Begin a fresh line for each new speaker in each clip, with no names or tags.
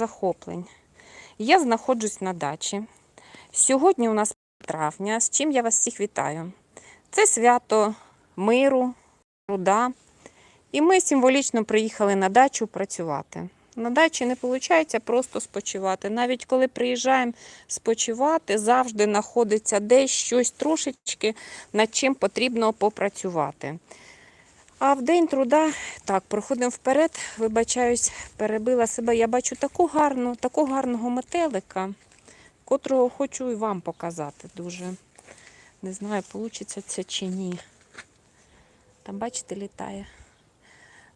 захоплень. Я знаходжусь на дачі. Сьогодні у нас травня, з чим я вас всіх вітаю. Це свято миру, труда. І ми символічно приїхали на дачу працювати. На дачі не виходить просто спочивати. Навіть коли приїжджаємо спочивати, завжди знаходиться десь щось трошечки, над чим потрібно попрацювати. А в день труда, так, проходимо вперед, вибачаюсь, перебила себе. Я бачу таку гарну, такого гарного метелика, котрого хочу і вам показати дуже. Не знаю, вийде це чи ні. Там, бачите, літає.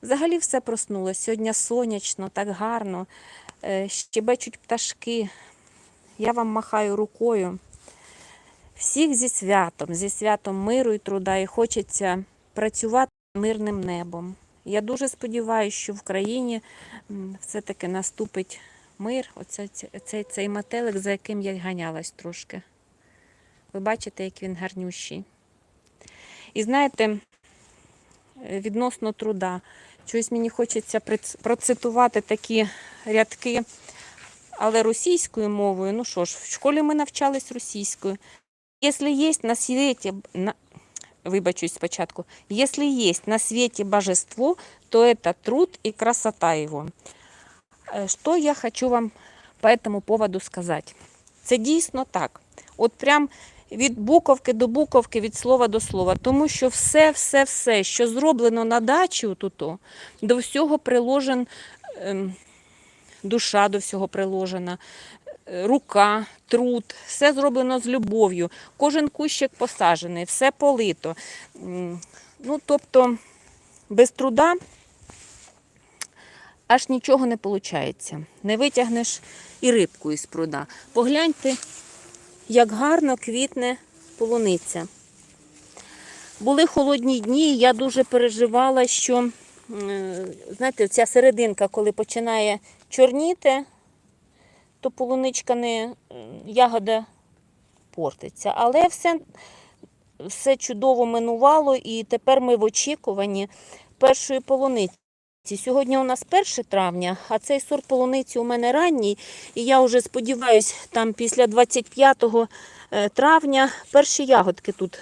Взагалі все проснулося. Сьогодні сонячно, так гарно. Е, Щебечуть пташки. Я вам махаю рукою. Всіх зі святом, зі святом миру і труда. І хочеться працювати мирним небом. Я дуже сподіваюся, що в країні все-таки наступить мир. Оце, цей, цей, метелик, за яким я ганялась трошки. Ви бачите, як він гарнющий. І знаєте, відносно труда, щось мені хочеться процитувати такі рядки, але російською мовою. Ну що ж, в школі ми навчались російською. Якщо є на світі, вибачусь спочатку, якщо є на світі божество, то это труд і красота його. Що я хочу вам по этому поводу сказати? Це дійсно так. От прям від буковки до буковки, від слова до слова. Тому що все, все, все, що зроблено на дачі, тут, до всього приложен ем, душа до всього приложена, рука, труд, все зроблено з любов'ю. Кожен кущик посаджений, все полито. Ну, тобто, без труда аж нічого не виходить. Не витягнеш і рибку із пруда. Погляньте, як гарно квітне полуниця. Були холодні дні, я дуже переживала, що е, знаєте, ця серединка, коли починає чорніти, то полуничка не ягода портиться. Але все, все чудово минувало, і тепер ми в очікуванні першої полуниці. Сьогодні у нас 1 травня, а цей сорт полуниці у мене ранній, і я вже сподіваюся, там після 25 е, травня перші ягодки тут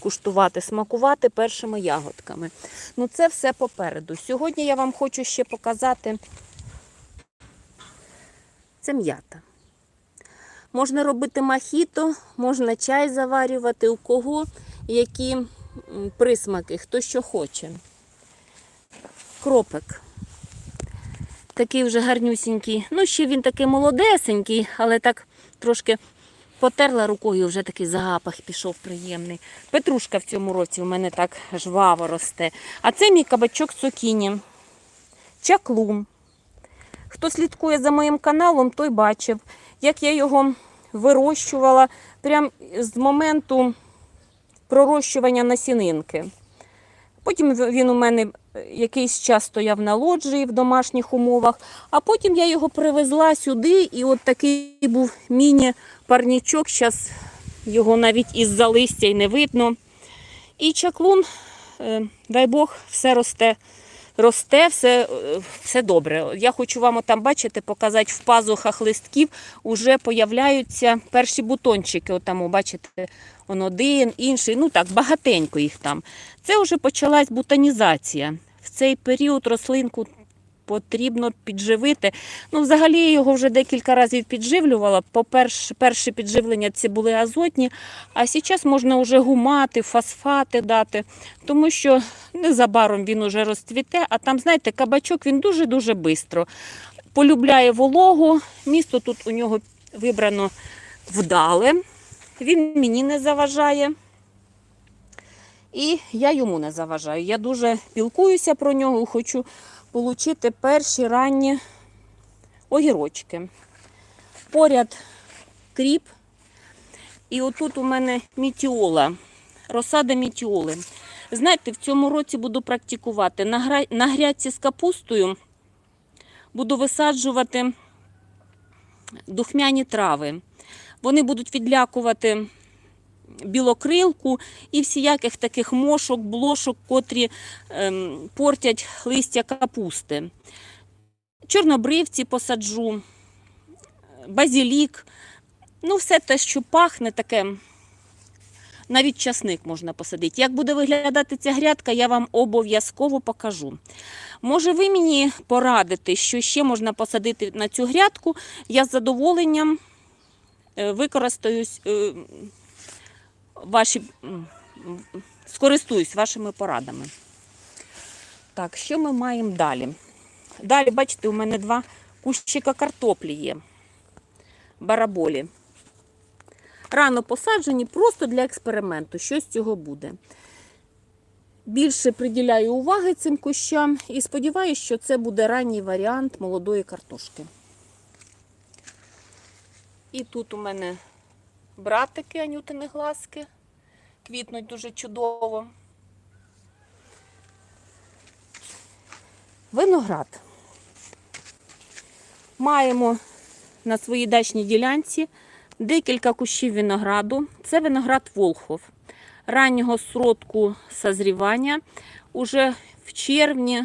куштувати, смакувати першими ягодками. Ну це все попереду. Сьогодні я вам хочу ще показати це м'ята. Можна робити махіто, можна чай заварювати, у кого які присмаки, хто що хоче. Кропик. Такий вже гарнюсінький. Ну, ще він такий молодесенький, але так трошки потерла рукою, вже такий запах пішов приємний. Петрушка в цьому році у мене так жваво росте. А це мій кабачок цукіні. Чаклун. Хто слідкує за моїм каналом, той бачив, як я його вирощувала прямо з моменту пророщування насінинки. Потім він у мене е, якийсь час стояв на лоджії в домашніх умовах, а потім я його привезла сюди, і от такий був міні-парнічок. Зараз його навіть із-за листя й не видно. І чаклун, е, дай Бог, все росте. Росте, все, е, все добре. Я хочу вам там бачите, показати в пазухах листків вже появляються перші бутончики. Отам, бачите, он один, інший, ну так, багатенько їх там. Це вже почалась бутонізація. В цей період рослинку потрібно підживити. Ну, взагалі його вже декілька разів підживлювала. По-перше, перше підживлення це були азотні, а зараз можна вже гумати, фосфати дати, тому що незабаром він уже розцвіте, а там, знаєте, кабачок він дуже-дуже швидко. Полюбляє вологу, місто тут у нього вибрано вдале, він мені не заважає. І я йому не заважаю. Я дуже пілкуюся про нього, хочу отримати перші ранні огірочки. Поряд кріп. І отут у мене мітіола, розсада мітіоли. Знаєте, в цьому році буду практикувати. На, грядці з капустою буду висаджувати духмяні трави. Вони будуть відлякувати білокрилку і всіяких таких мошок, блошок, котрі ем, портять листя капусти. Чорнобривці посаджу. базілік. Ну, все те, що пахне, таке. Навіть часник можна посадити. Як буде виглядати ця грядка, я вам обов'язково покажу. Може, ви мені порадите, що ще можна посадити на цю грядку. Я з задоволенням е, використаюсь е, ваші, скористуюсь вашими порадами. Так, що ми маємо далі? Далі, бачите, у мене два кущика картоплі є. Бараболі. Рано посаджені просто для експерименту. Що з цього буде? Більше приділяю уваги цим кущам і сподіваюся, що це буде ранній варіант молодої картошки. І тут у мене братики анютини глазки. Квітнуть дуже чудово. Виноград. Маємо на своїй дачній ділянці декілька кущів винограду. Це виноград Волхов. Раннього сродку созрівання. Уже в червні,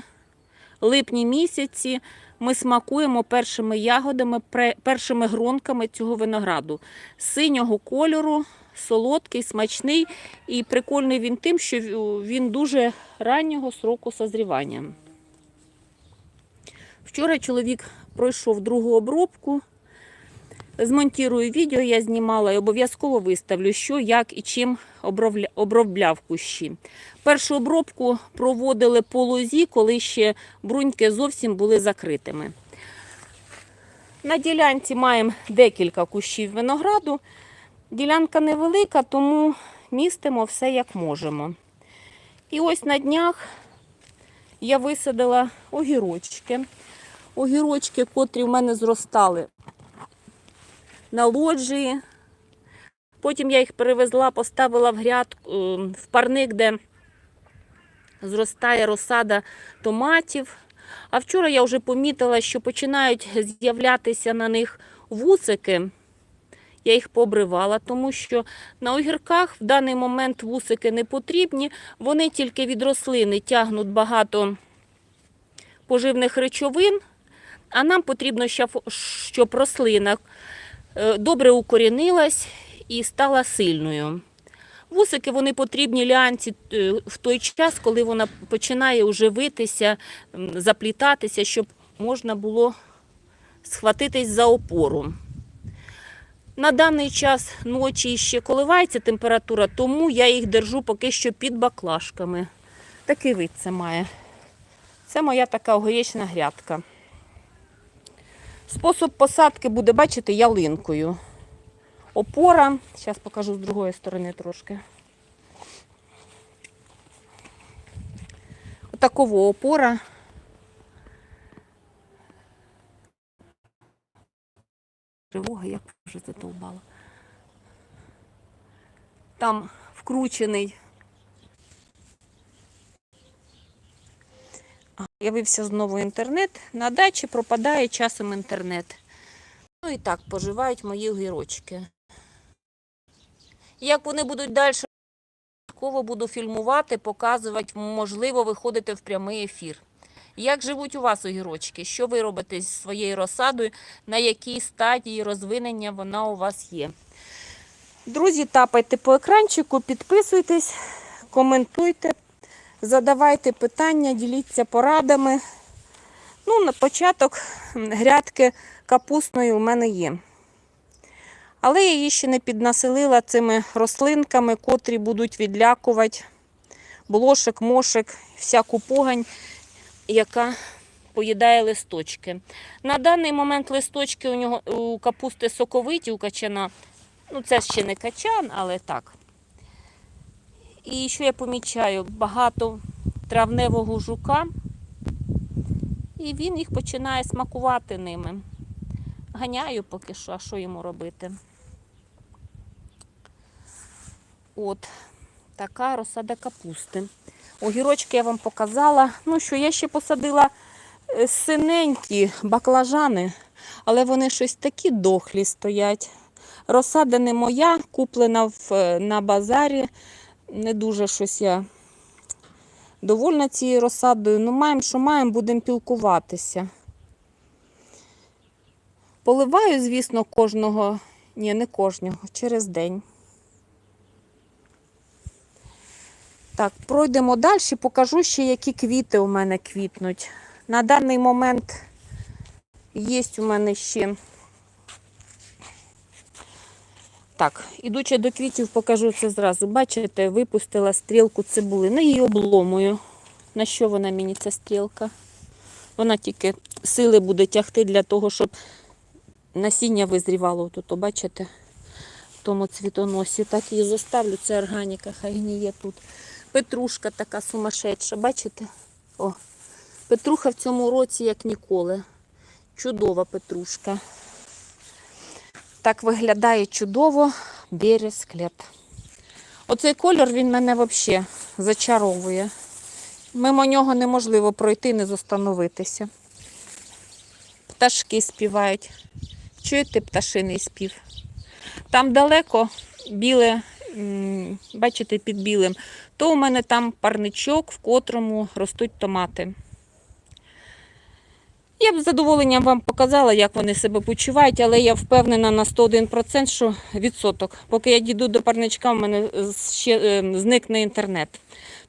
липні місяці ми смакуємо першими ягодами, першими гронками цього винограду. Синього кольору, солодкий, смачний і прикольний він тим, що він дуже раннього сроку созрівання. Вчора чоловік пройшов другу обробку. Змонтірую відео, я знімала і обов'язково виставлю, що, як і чим обробляв кущі. Першу обробку проводили по лозі, коли ще бруньки зовсім були закритими. На ділянці маємо декілька кущів винограду. Ділянка невелика, тому містимо все як можемо. І ось на днях я висадила огірочки. Огірочки, котрі в мене зростали на лоджії. Потім я їх перевезла, поставила в грядку, е, в парник, де зростає розсада томатів. А вчора я вже помітила, що починають з'являтися на них вусики. Я їх пообривала, тому що на огірках в даний момент вусики не потрібні. Вони тільки від рослини тягнуть багато поживних речовин, а нам потрібно, щоб рослина добре укорінилась і стала сильною. Вусики вони потрібні ліанці е, в той час, коли вона починає вже витися, заплітатися, щоб можна було схватитись за опору. На даний час ночі ще коливається температура, тому я їх держу поки що під баклажками. Такий вид це має. Це моя така огіречна грядка. Спосіб посадки буде, бачите, ялинкою. Опора. Зараз покажу з другої сторони трошки. Отакого опора. Тривога, як вже задовбала. Там вкручений. Явився знову інтернет. На дачі пропадає часом інтернет. Ну і так поживають мої огірочки. Як вони будуть далі, обов'язково буду фільмувати, показувати, можливо, виходити в прямий ефір. Як живуть у вас огірочки? Що ви робите зі своєю розсадою? На якій стадії розвинення вона у вас є? Друзі, тапайте по екранчику, підписуйтесь, коментуйте, задавайте питання, діліться порадами. Ну, на початок грядки капустної у мене є. Але я її ще не піднаселила цими рослинками, котрі будуть відлякувати блошик, мошик, всяку погань, яка поїдає листочки. На даний момент листочки у нього у капусти соковиті, у качана. Ну, це ще не качан, але так. І що я помічаю? Багато травневого жука, і він їх починає смакувати ними. Ганяю поки що, а що йому робити? От, така розсада капусти. Огірочки я вам показала. Ну що, я ще посадила е, синенькі баклажани, але вони щось такі дохлі стоять. Розсада не моя, куплена в, е, на базарі. Не дуже щось я довольна цією розсадою. Ну, маємо, що маємо, будемо пілкуватися. Поливаю, звісно, кожного, ні, не кожного, через день. Так, пройдемо далі, покажу ще, які квіти у мене квітнуть. На даний момент є у мене ще. Так, ідучи до квітів, покажу це зразу. Бачите, випустила стрілку цибулини, її обломую. На що вона мені ця стрілка? Вона тільки сили буде тягти для того, щоб насіння визрівало тут, бачите, в тому цвітоносі. Так її заставлю, це органіка, хай гніє тут. Петрушка така сумасшедша, бачите? О, Петруха в цьому році як ніколи. Чудова петрушка. Так виглядає чудово бересклет. Оцей кольор він мене взагалі зачаровує. Мимо нього неможливо пройти, не застановитися. Пташки співають. Чуєте пташиний спів? Там далеко біле, бачите, під білим, то у мене там парничок, в котрому ростуть томати. Я б з задоволенням вам показала, як вони себе почувають, але я впевнена на 101%, що відсоток. Поки я дійду до парничка, в мене ще е, зникне інтернет.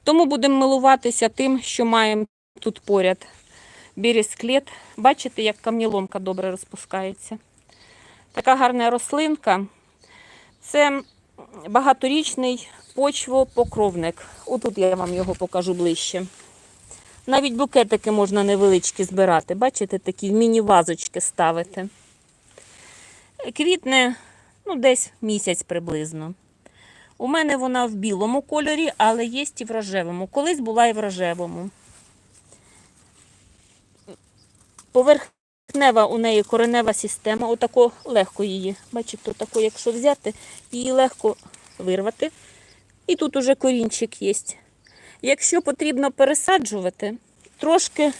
Тому будемо милуватися тим, що маємо тут поряд. Бірісклет. Бачите, як камніломка добре розпускається. Така гарна рослинка. Це багаторічний почвопокровник. Отут я вам його покажу ближче. Навіть букетики можна невеличкі збирати. Бачите, такі в міні-вазочки ставити. Квітне ну, десь місяць приблизно. У мене вона в білому кольорі, але є і в рожевому. Колись була і в рожевому. Поверхнева у неї коренева система. Отако легко її. Бачите, отако, якщо взяти, її легко вирвати. І тут уже корінчик є. Якщо потрібно пересаджувати, трошки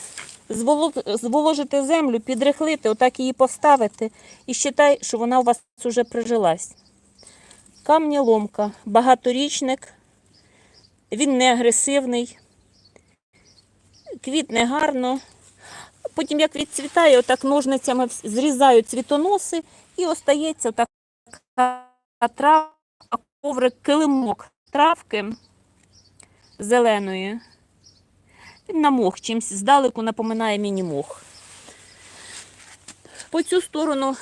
зволожити землю, підрихлити, отак її поставити, і вважай, що вона у вас вже прижилась. Камнєломка, багаторічник, він не агресивний, квітне гарно. Потім, як відцвітає, отак ножницями вс- зрізаю цвітоноси і остається така трава, коврик, килимок травки зеленої. Він на мох чимось здалеку напоминає міні-мох. По цю сторону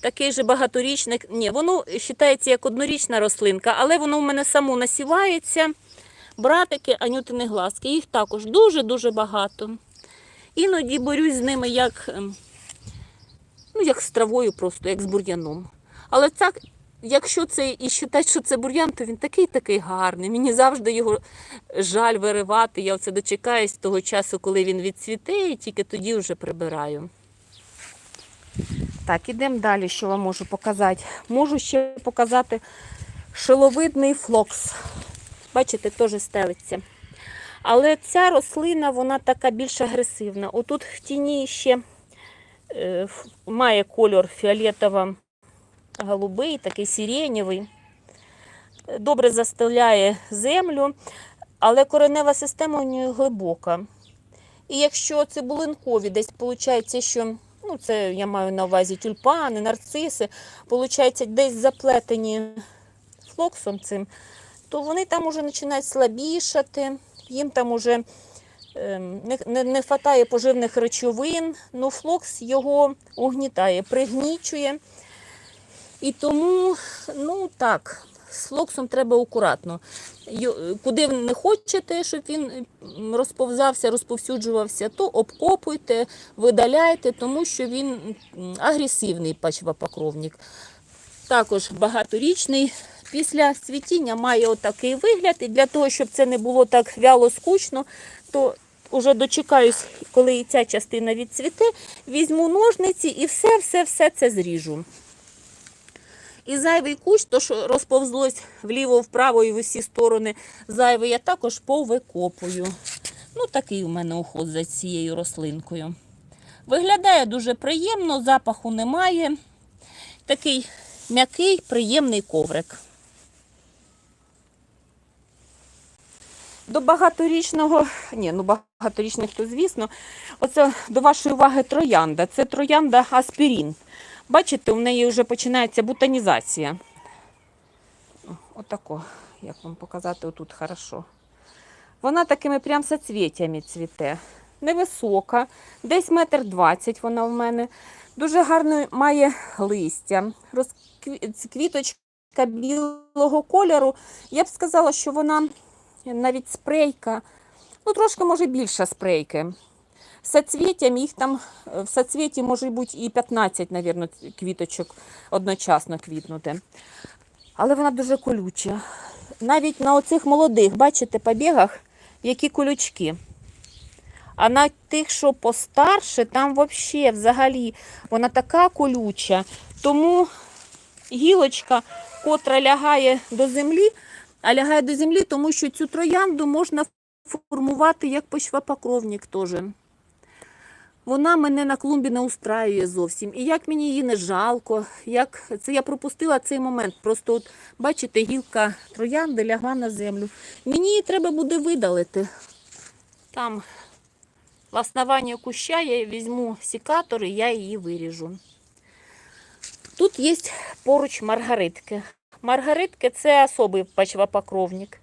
такий же багаторічник. Ні, воно вважається як однорічна рослинка, але воно в мене само насівається. Братики, анютини глазки. Їх також дуже-дуже багато. Іноді борюсь з ними як, ем, ну, як з травою, просто, як з бур'яном. Але так, якщо це і вважати, що це бур'ян, то він такий-такий гарний. Мені завжди його жаль виривати. Я оце дочекаюсь того часу, коли він відцвіте, і тільки тоді вже прибираю. Так, ідемо далі, що вам можу показати. Можу ще показати шиловидний флокс. Бачите, теж стелиться. Але ця рослина, вона така більш агресивна. Отут в тіні ще е, має кольор фіолетово-голубий, такий сиренєвий. Добре застеляє землю, але коренева система у нього глибока. І якщо цибулинкові десь виходить, що ну, це я маю на увазі тюльпани, нарциси, виходить, десь заплетені флоксом цим, то вони там уже починають слабішати, їм там уже ем, не, не, не вистачає поживних речовин, ну флокс його угнітає, пригнічує. І тому, ну так, з флоксом треба акуратно. Куди ви не хочете, щоб він розповзався, розповсюджувався, то обкопуйте, видаляйте, тому що він агресивний почвопокровник. Також багаторічний. Після цвітіння має отакий вигляд. І для того, щоб це не було так вяло скучно, то вже дочекаюсь, коли і ця частина відцвіте, візьму ножниці і все-все-все це зріжу. І зайвий кущ, то що розповзлось вліво-вправо і в усі сторони зайвий, я також повикопую. Ну, такий у мене уход за цією рослинкою. Виглядає дуже приємно, запаху немає. Такий м'який, приємний коврик. До багаторічного, ні, ну багаторічних, то звісно, оце до вашої уваги троянда. Це троянда аспірін. Бачите, у неї вже починається бутонізація. О, Отако, як вам показати, отут хорошо. Вона такими прям соцвітями цвіте. Невисока, десь метр двадцять вона в мене. Дуже гарно має листя. Квіточка білого кольору. Я б сказала, що вона навіть спрейка, ну трошки може більше спрейки. Соцвіттям їх там е, в соцвіті може бути і 15, мабуть, квіточок одночасно квітнути. Але вона дуже колюча. Навіть на оцих молодих, бачите, побігах, які колючки. А на тих, що постарше, там взагалі, взагалі, вона така колюча. Тому гілочка, котра лягає до землі, а лягає до землі, тому що цю троянду можна формувати як почвопокровник теж. Вона мене на клумбі не устраює зовсім. І як мені її не жалко, як це я пропустила цей момент. Просто от, бачите, гілка троянди лягла на землю. Мені її треба буде видалити. Там в основанні куща я візьму сікатор і я її виріжу. Тут є поруч маргаритки. Маргаритки це особий почвопокровник.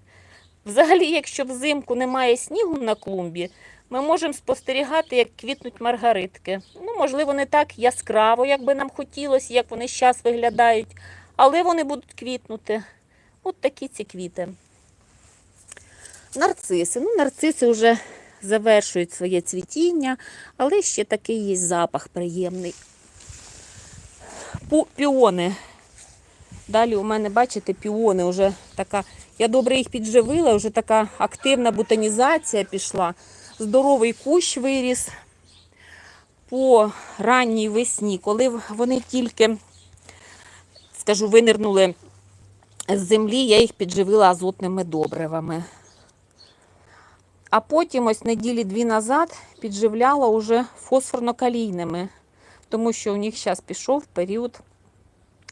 Взагалі, якщо взимку немає снігу на клумбі, ми можемо спостерігати, як квітнуть маргаритки. Ну, можливо, не так яскраво, як би нам хотілося, як вони зараз виглядають, але вони будуть квітнути. От такі ці квіти. Нарциси. Ну, нарциси вже завершують своє цвітіння, але ще такий є запах приємний. Піони. Далі у мене, бачите, піони вже така. Я добре їх підживила, вже така активна бутонізація пішла. Здоровий кущ виріс по ранній весні, коли вони тільки, скажу, винирнули з землі, я їх підживила азотними добривами. А потім, ось неділі дві назад, підживляла уже фосфорно-калійними, тому що у них зараз пішов період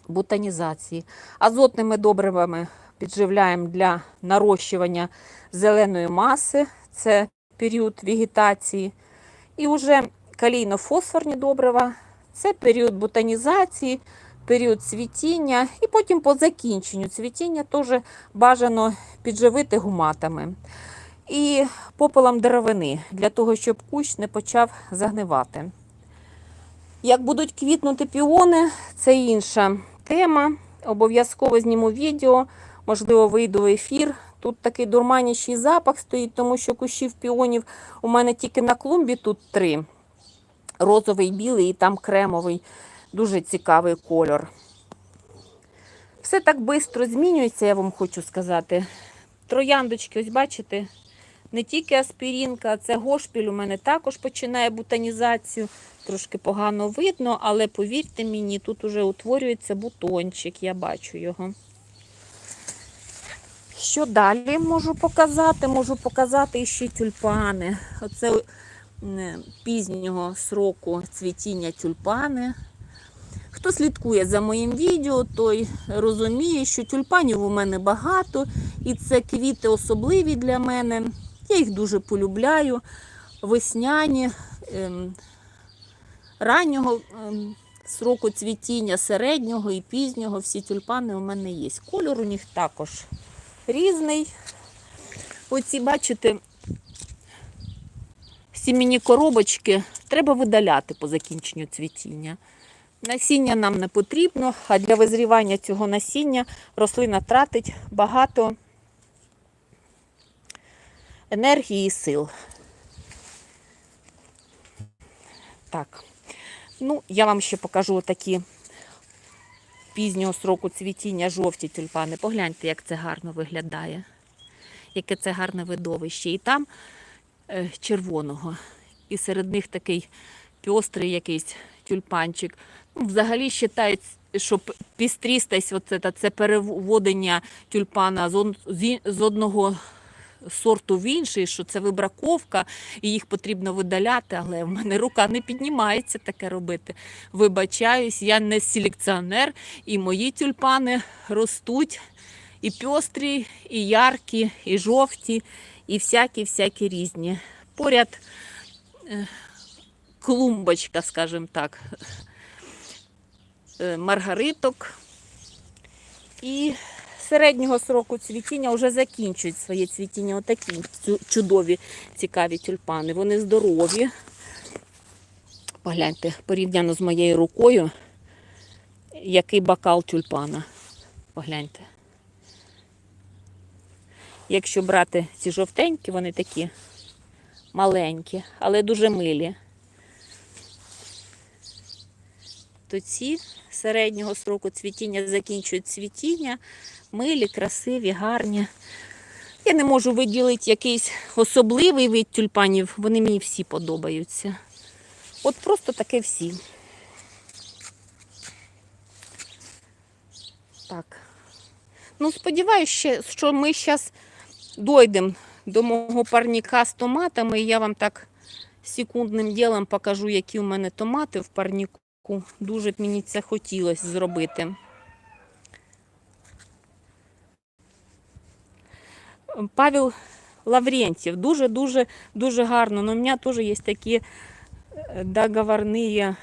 бутонізації. Азотними добривами підживляємо для нарощування зеленої маси, це період вегетації. І вже калійно-фосфорні добрива це період бутонізації, період цвітіння. І потім по закінченню цвітіння теж бажано підживити гуматами. І попелом деревини, для того, щоб кущ не почав загнивати. Як будуть квітнути піони, це інша тема. Обов'язково зніму відео, можливо, вийду в ефір. Тут такий дурманящий запах стоїть, тому що кущів піонів у мене тільки на клумбі тут три. Розовий, білий і там кремовий. Дуже цікавий кольор. Все так швидко змінюється, я вам хочу сказати. Трояндочки, ось бачите, не тільки аспірінка, а це гошпіль у мене також починає бутонізацію. Трошки погано видно, але повірте мені, тут уже утворюється бутончик, я бачу його. Що далі можу показати? Можу показати ще тюльпани. Оце пізнього сроку цвітіння тюльпани. Хто слідкує за моїм відео, той розуміє, що тюльпанів у мене багато, і це квіти особливі для мене. Я їх дуже полюбляю. Весняні, ем, раннього ем, сроку цвітіння, середнього і пізнього. Всі тюльпани у мене є. Кольор у них також різний. Оці, бачите, сімейні коробочки треба видаляти по закінченню цвітіння. Насіння нам не потрібно, а для визрівання цього насіння рослина тратить багато енергії і сил. Так, ну, я вам ще покажу такі пізнього сроку цвітіння жовті тюльпани. Погляньте, як це гарно виглядає. Яке це гарне видовище. І там е, червоного. І серед них такий пьострий якийсь тюльпанчик. Ну, взагалі вважають, що п- пістрістость, оце, це переводення тюльпана з одного сорту в інший, що це вибраковка, і їх потрібно видаляти, але в мене рука не піднімається таке робити. Вибачаюсь, я не селекціонер, і мої тюльпани ростуть і пьострі, і яркі, і жовті, і всякі-всякі різні. Поряд е, клумбочка, скажімо так. е, маргариток. І середнього сроку цвітіння вже закінчують своє цвітіння. Отакі чудові, цікаві тюльпани. Вони здорові. Погляньте, порівняно з моєю рукою, який бокал тюльпана. Погляньте. Якщо брати ці жовтенькі, вони такі маленькі, але дуже милі. То ці середнього сроку цвітіння закінчують цвітіння, милі, красиві, гарні. Я не можу виділити якийсь особливий вид тюльпанів, вони мені всі подобаються. От просто таке всі. Так. Ну, сподіваюся, що ми зараз дійдемо до мого парніка з томатами, і я вам так секундним ділом покажу, які у мене томати в парніку. Дуже б мені це хотілося зробити. Павел Лаврентьєв. Дуже-дуже дуже гарно. Но у мене теж є такі э, договорные.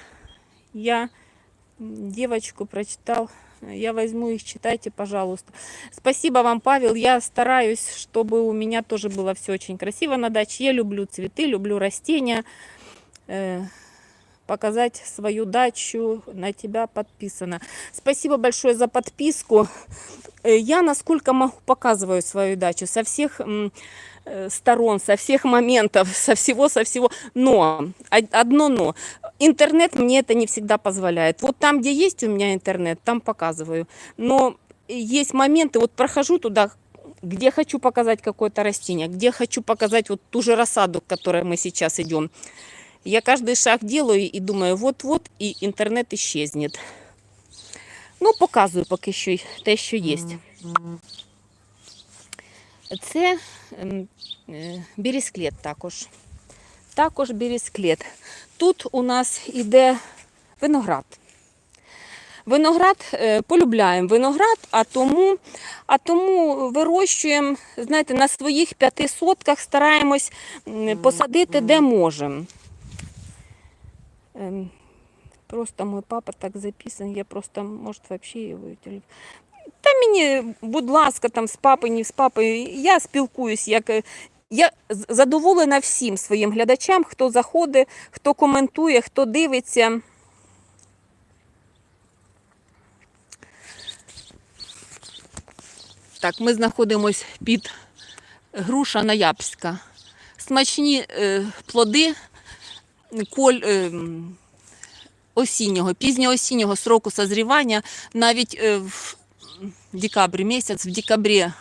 Я м, девочку прочитал. Я возьму их, читайте, пожалуйста. Спасибо вам, Павел. Я стараюсь, чтобы у меня тоже было все очень красиво на даче. Я люблю цветы, люблю растения. Показать свою дачу на тебя подписано. Спасибо большое за подписку. Э, Я, насколько могу, показываю свою дачу со всех э, сторон, со всех моментов, со всего, со всего. Но, од- одно но. Интернет мне это не всегда позволяет. Вот там, где есть у меня интернет, там показываю. Но есть моменты, вот прохожу туда, где хочу показать какое-то растение, где хочу показать вот ту же рассаду, к которой мы сейчас идем. Я каждый шаг делаю и думаю, вот-вот, и интернет исчезнет. Ну, показую поки що те, що є. Це е, бірісклет також. Також бірісклет. Тут у нас іде виноград. Виноград е, полюбляємо виноград, а тому, а тому вирощуємо, знаєте, на своїх п'яти сотках стараємось посадити де можемо. Ем, Просто мой папа так записан, я просто, может, вообще телефон. Та мені, будь ласка, там з папою, не з папою, я спілкуюсь, як. Я задоволена всім своїм глядачам, хто заходить, хто коментує, хто дивиться. Так, ми знаходимось під груша Ноябрьська. Смачні е, плоди коль, е, осіннього, пізньоосіннього сроку созрівання, навіть е, в декабрі місяць, в декабрі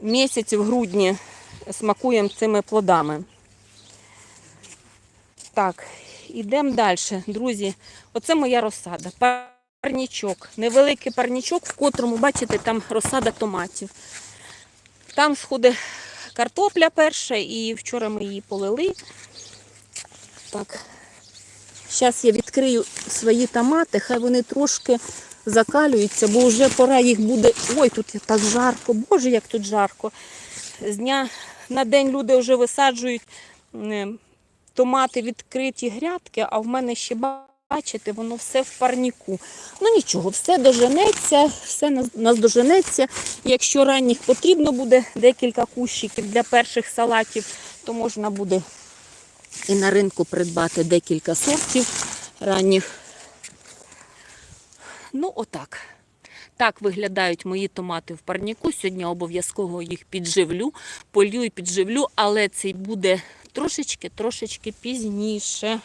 місяці, в грудні смакуємо цими плодами. Так, ідемо далі. Друзі, оце моя розсада. Парнічок. Невеликий парнічок, в котрому, бачите, там розсада томатів. Там сходить картопля перша, і вчора ми її полили. Так. Зараз я відкрию свої томати, хай вони трошки закалюються, бо вже пора їх буде. Ой, тут так жарко, боже, як тут жарко. З дня на день люди вже висаджують е, томати відкриті грядки, а в мене ще бачите, воно все в парніку. Ну нічого, все доженеться, все нас- наздоженеться. Якщо ранніх потрібно буде декілька кущиків для перших салатів, то можна буде і на ринку придбати декілька сортів ранніх. Ну, отак. Так виглядають мої томати в парніку. Сьогодні обов'язково їх підживлю, полю і підживлю, але цей буде трошечки, трошечки пізніше.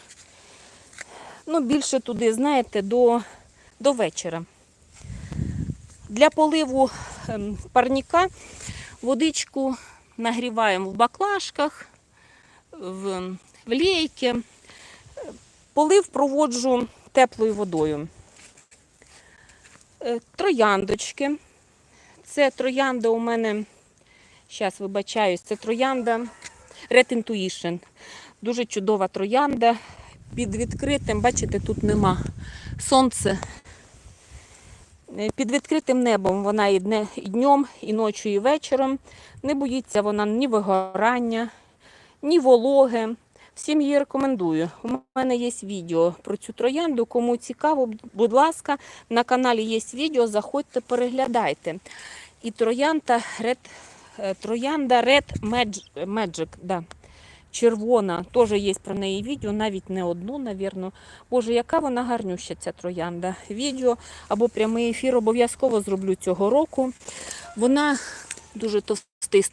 Ну, більше туди, знаєте, до, до вечора. Для поливу ем, парніка водичку нагріваємо в баклажках, в, в. Полив проводжу теплою водою. Е, Трояндочки. Це троянда у мене, зараз вибачаюсь, це троянда Red Intuition. Дуже чудова троянда. Під відкритим, бачите, тут нема сонце. Е, Під відкритим небом вона і днем, і ночі, і вечором. Не боїться вона ні вигорання, ні вологи. Всім її рекомендую. У мене є відео про цю троянду. Кому цікаво, будь ласка, на каналі є відео, заходьте, переглядайте. І троянда Red, е, троянда Red Magic, да. червона, теж є про неї відео, навіть не одну, навірно. Боже, яка вона гарнюща, ця троянда. Відео або прямий ефір обов'язково зроблю цього року. Вона дуже товстий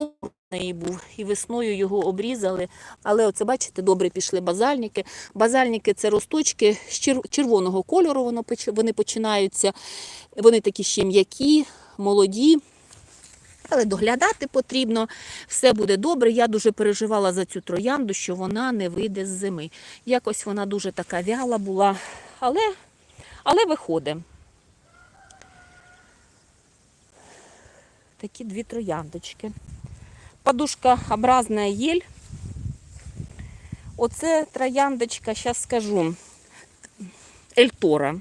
в неї був, і весною його обрізали. Але оце, бачите, добре пішли базальники. Базальники це росточки з червоного кольору, вони починаються. Вони такі ще м'які, молоді. Але доглядати потрібно, все буде добре. Я дуже переживала за цю троянду, що вона не вийде з зими. Якось вона дуже така вяла була, але, але виходить. Такі дві трояндочки. Подушкообразна єль. Оце трояндочка, зараз скажу, Ельтора.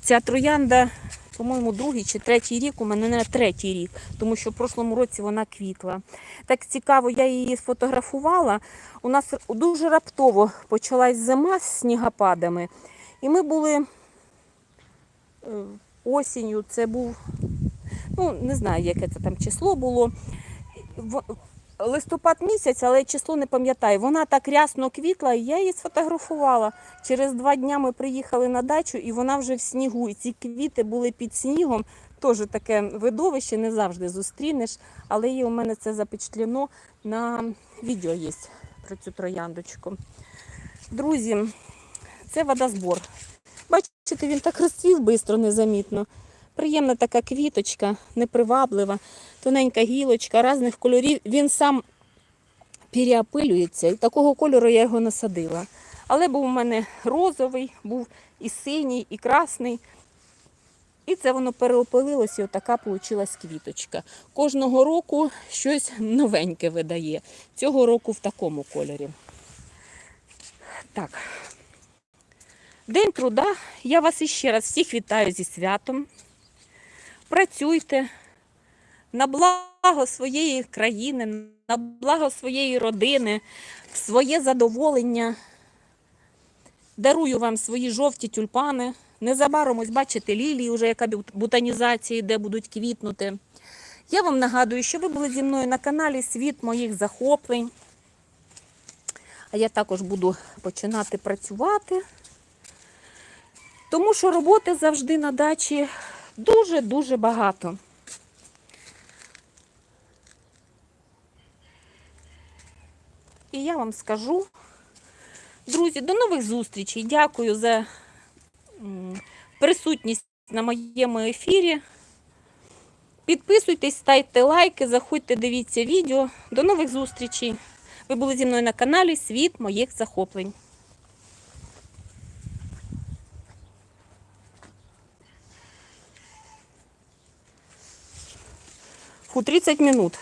Ця троянда, по-моєму, другий чи третій рік, у мене не третій рік, тому що в прошлому році вона квітла. Так цікаво, я її сфотографувала. У нас дуже раптово почалась зима з снігопадами. І ми були е, осінню, це був, ну, не знаю, яке це там число було. Листопад місяць, але число не пам'ятаю. Вона так рясно квітла, і я її сфотографувала. Через два дня ми приїхали на дачу, і вона вже в снігу. І ці квіти були під снігом. Теж таке видовище, не завжди зустрінеш, але є у мене це запечатлено на відео є про цю трояндочку. Друзі, це водозбор. Бачите, він так розцвів швидко, незамітно. Приємна така квіточка, неприваблива, тоненька гілочка різних кольорів. Він сам переопилюється. І такого кольору я його насадила. Але був у мене розовий, був і синій, і красний. І це воно переопилилося, і отака вийшла квіточка. Кожного року щось новеньке видає. Цього року в такому кольорі. Так. День труда. Я вас іще раз всіх вітаю зі святом. Працюйте на благо своєї країни, на благо своєї родини, в своє задоволення. Дарую вам свої жовті тюльпани. Незабаром ось бачите лілії, вже яка бутанізація, де будуть квітнути. Я вам нагадую, що ви були зі мною на каналі Світ моїх захоплень. А я також буду починати працювати. Тому що роботи завжди на дачі дуже-дуже багато. І я вам скажу, друзі, до нових зустрічей. Дякую за присутність на моєму ефірі. Підписуйтесь, ставте лайки, заходьте, дивіться відео. До нових зустрічей. Ви були зі мною на каналі Світ моїх захоплень. Фу, 30 минут.